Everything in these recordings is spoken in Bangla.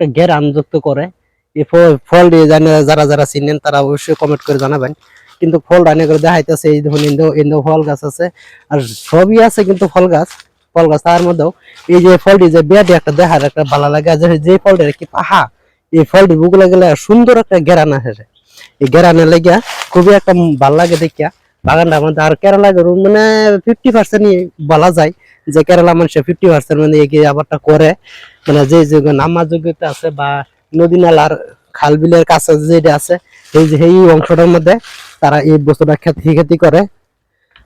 একটা ঘেরান যুক্ত করে। এই ফল- জানে যারা যারা চিনেন তারা অবশ্যই কমেন্ট করে জানাবেন। কিন্তু ফল রান্না করে দেখাইতেছে এই ধরুন ইন্দো ইন্দো ফল গাছ আছে। আর সবই আছে কিন্তু ফল গাছ ফল গাছ তার মধ্যেও এই যে ফলটি যে বিয়াটি একটা দেখার একটা ভালো লাগে, যে- যে ফলটি কি পাহা, এই ফলটি বুকলে গেলে সুন্দর একটা ঘেরান আসে এই ঘেরানে লেগে খুবই একটা ভালো লাগে দেখিয়া। বাগানটা আমাদের আর কেরালা গরু মানে ফিফটি পার্সেন্ট বলা যায় যে কেরালা মানুষের ফিফটি পার্সেন্ট মানে এই আবারটা করে। মানে যে নামার যোগ্যতা আছে বা নদী নালার খাল বিলের কাছে যেটা আছে, এই যে এই অংশটার মধ্যে তারা এই বস্তুটা খেতি খেতি করে।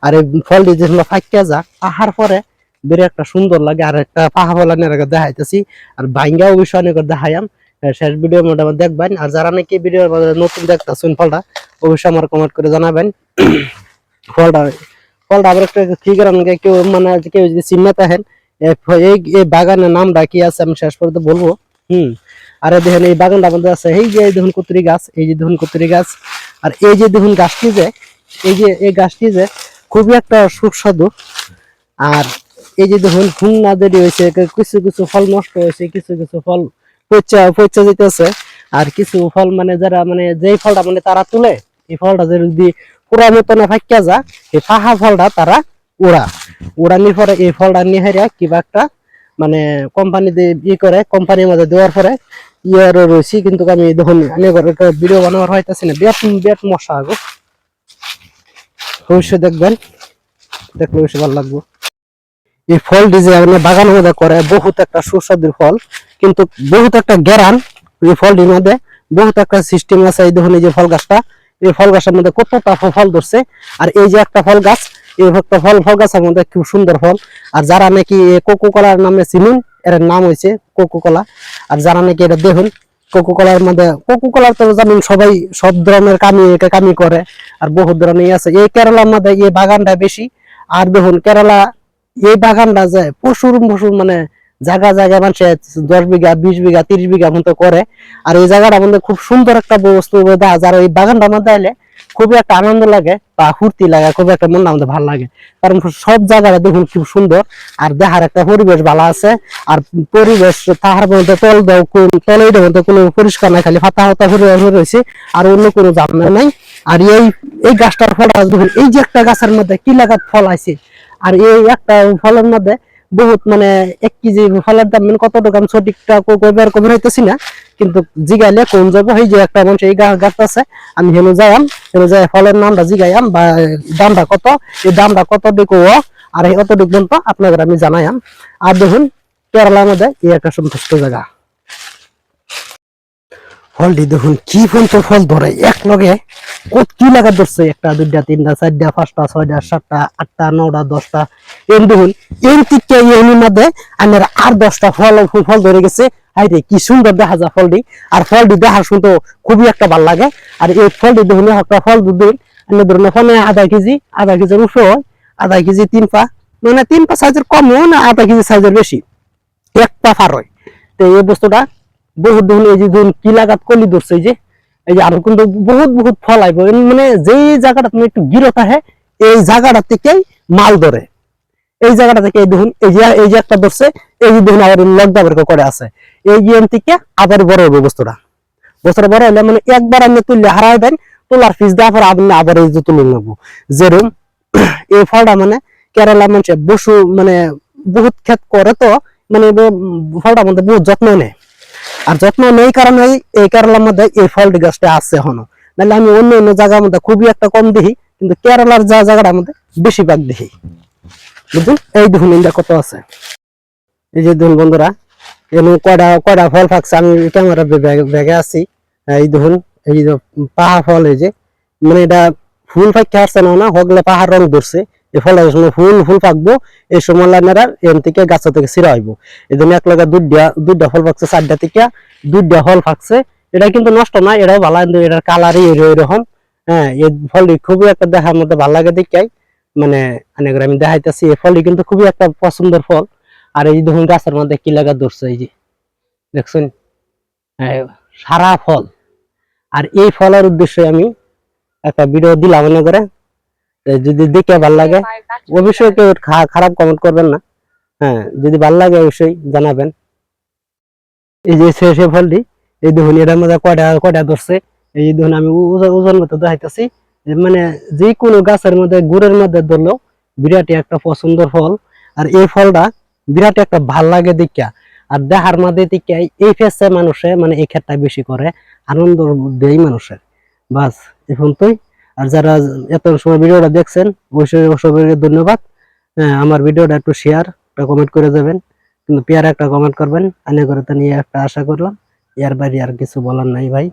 আর এই ফলটি যেগুলো ফাঁকিয়া যা পাহার পরে বেড়ে একটা সুন্দর লাগে, আর একটা পাহা ফল আমি এর দেখাইতেছি। আর বাইঙ্গা অবশ্যই অনেক দেখাইয়াম শেষ ভিডিও মোটামুটি দেখবেন। আর যারা নাকি ভিডিও নতুন দেখতেছেন ফলটা, অবশ্যই আমার কমেন্ট করে জানাবেন। ফলটা ফলটা আবার কি কেউ মানে কেউ যদি থাকেন এই বাগানের নামটা কি আছে আমি শেষ পর্যন্ত বলব। হুম দেখেন এই বাগানটা আমাদের আছে। এই যে দেখুন গাছ, এই যে দেখুন গাছ। আর এই যে দেখুন গাছটি যে, এই যে, এই গাছটি যে খুবই একটা সুস্বাদু। আর এই যে দেখুন হুন্না দেরি হয়েছে কিছু কিছু ফল নষ্ট হয়েছে, কিছু কিছু ফল পচা পচা যেতেছে। আর কিছু ফল মানে যারা মানে যেই ফলটা মানে তারা তুলে, এই ফলটা যদি পুরা মতনে ফাঁকিয়া যা, এই পাহা ফলটা তারা উড়া। উড়ানির পরে এই ফলটা নিয়ে হেরিয়া কিবা একটা মানে কোম্পানি ই করে কোম্পানির মধ্যে দেওয়ার পরে ইয়ার রয়েছি, কিন্তু আমি দেখুন ভিডিও বানাবার হইতেছি না, বিরাট বিরাট মশা আগো অবশ্যই দেখবেন, দেখলে অবশ্যই ভালো লাগবো। এই ফলটি যে আপনি বাগানের মধ্যে করে, বহুত একটা সুস্বাদুর ফল, কিন্তু বহুত একটা গ্যারান এই ফলটির মধ্যে, বহুত একটা সিস্টেম আছে, এই এই যে ফল গাছটা। এই ফল গাছের মধ্যে কতটা ফল ধরছে, আর এই যে একটা ফল গাছ, এই একটা ফল ফল গাছের মধ্যে খুব সুন্দর ফল। আর যারা নাকি কোকো কলার নামে চিনুন, এর নাম হয়েছে কোকো কলা আর যারা নাকি এটা দেখুন কোকো কলার মধ্যে কোকো কলার তো জানেন সবাই সব ধরনের কামি কামি করে, আর বহুত ধরনের আছে। এই কেরালার মধ্যে এই বাগানটা বেশি। আর দেখুন, কেরালা, এই বাগানটা যে প্রচুর প্রচুর মানে জায়গা জায়গা মানুষে দশ বিঘা, বিশ বিঘা, তিরিশ বিঘা মতো করে। আর এই জায়গাটা মধ্যে খুব সুন্দর একটা বস্তু আর এই বাগানটার মধ্যে এলে খুবই একটা আনন্দ লাগে বা ফুর্তি লাগে খুব একটা মন আমাদের ভালো লাগে। কারণ সব জায়গাটা দেখুন খুব সুন্দর। আর দেখার একটা পরিবেশ ভালো আছে। আর পরিবেশ তাহার মধ্যে তল দাও, কোন তলে মধ্যে কোনো পরিষ্কার নাই, খালি ফাতা ফাতা পরিবেশ রয়েছে। আর অন্য কোনো জামনা নাই। আর এই এই গাছটার ফল দেখুন, এই যে একটা গাছের মধ্যে কি লাগাত ফল আছে। আর এই একটা ফলের মধ্যে বহুত মানে এক কেজি ফলের দাম মানে কত টাকা সঠিকটা কবার কবে হইতেছি না। কিন্তু জিগাইলে কোন যাব? হয়ে যে একটা মানুষ এই গাছ আছে, আমি হেলো যাইম হেলো যাই ফলের নামটা জিগাইম বা দামটা কত? এই দামটা কত দিকো আর এই কত দিক তো আপনাদের আমি জানাইম আর দেখুন কেরালার মধ্যে এই একটা সন্তুষ্ট জায়গা। ফলটি দেখুন, কি পর্যন্ত ফল ধরে। এক লগে কত কি লাগা ধরছে। একটা, দুইটা, তিনটা, চারটা, পাঁচটা, ছয়টা, সাতটা, আটটা, নটা, দশটা। এম দেখুন এর থেকে এর মধ্যে আমার আর দশটা ফল, ফুল, ফল ধরে গেছে। হাইরে কি সুন্দর দেখা যায় ফলটি। আর ফলটি দেখার শুনতে খুবই একটা ভালো লাগে। আর এই ফলটি দেখুন একটা ফল দুদিন আমি ধরুন ফলে আধা কেজি, আধা কেজির উঠো হয়। আধা কেজি তিন পা। মানে তিন পা সাইজের কমও না, আধা কেজি সাইজের বেশি। এক পা ফার হয়। তো এই বস্তুটা বহুত দেখুন, এই যে ধরুন কি লাগাত কলি ধরছে যে, এই যে আর কিন্তু বহুত বহুত ফল আইব মানে যেই জায়গাটা তুমি একটু গিরত আহে, এই জায়গাটা থেকেই মাল ধরে এই জায়গাটা থেকে দেখুন, এই যে এই যে একটা ধরছে, এই যে দেখুন, আবার লকডাউন করে আছে। এই এম থেকে আবার বড় হবে বস্তুটা। বস্তুটা বড় হলে মানে একবার আপনি তুললে হারাই দেন, তোলার ফিস দেওয়ার পর আপনি আবার এই যে তুলে নেব। যেরকম এই ফলটা মানে কেরালা মানুষের বসু মানে বহুত ক্ষেত করে তো মানে ফলটা মধ্যে বহুত যত্ন নেয়। আর যত্ন নেই কারণে এই কেরালার মধ্যে এই ফলটি গাছটা আছে এখনও। নাহলে আমি অন্য অন্য জায়গার মধ্যে খুবই একটা কম দেখি, কিন্তু কেরালার যা জায়গাটার মধ্যে বেশিরভাগ দেখি। বুঝলেন এই দেখুন ইন্ডিয়া কত আছে। এই যে দেখুন বন্ধুরা, এমন কয়টা কয়টা ফল থাকছে আমি ক্যামেরা ব্যাগে আছি। এই দেখুন, এই যে পাহা ফল, এই যে মানে এটা ফুল ফাঁকতে আসছে না না, হগলে পাহাড় রং ধরছে। ফুল ফুল পাকবো এই সময় লাইনারা এম থেকে গাছ থেকে ছিঁড়া হইব। এই জন্য এক লগে দুইটা দুইটা ফল পাকছে চারটা থেকে দুইটা ফল পাকছে। এটা কিন্তু নষ্ট না এটাও ভালো কিন্তু এটার কালারই এরকম হ্যাঁ এই ফলটি খুবই একটা দেখার মধ্যে ভালো লাগে দেখাই মানে অনেক আমি দেখাইতেছি এই ফলটি কিন্তু খুবই একটা পছন্দের ফল। আর এই দেখুন গাছের মধ্যে কি লাগা ধরছে এই যে দেখছেন? হ্যাঁ, সারা ফল। আর এই ফলের উদ্দেশ্যে আমি একটা ভিডিও দিলাম মনে করে। যদি দেখে ভালো লাগে অবশ্যই কেউ খারাপ কমেন্ট করবেন না। হ্যাঁ যদি ভালো লাগে অবশ্যই জানাবেন। এই যে সে ফলটি এই দেখুন এটার মধ্যে কয়টা কয়টা ধরছে। এই দেখুন আমি ওজন মতো দেখাইতেছি। মানে যে কোনো গাছের মধ্যে গুড়ের মধ্যে ধরলেও বিরাটই একটা পছন্দের ফল। আর এই ফলটা বিরাট একটা ভালো লাগে দেখা আর দেহার মধ্যে দিকে এই ফেসে মানুষে মানে এই ক্ষেত্রটা বেশি করে আনন্দ দেয় মানুষের। বাস এখন তুই আর যারা এত সময় ভিডিওটা দেখছেন অবশ্যই ধন্যবাদ। হ্যাঁ, আমার ভিডিওটা একটু শেয়ার একটা কমেন্ট করে যাবেন কিন্তু পেয়ার একটা কমেন্ট করবেন। আনে করে তা নিয়ে একটা আশা করলাম। এর বাইরে আর কিছু বলার নাই ভাই।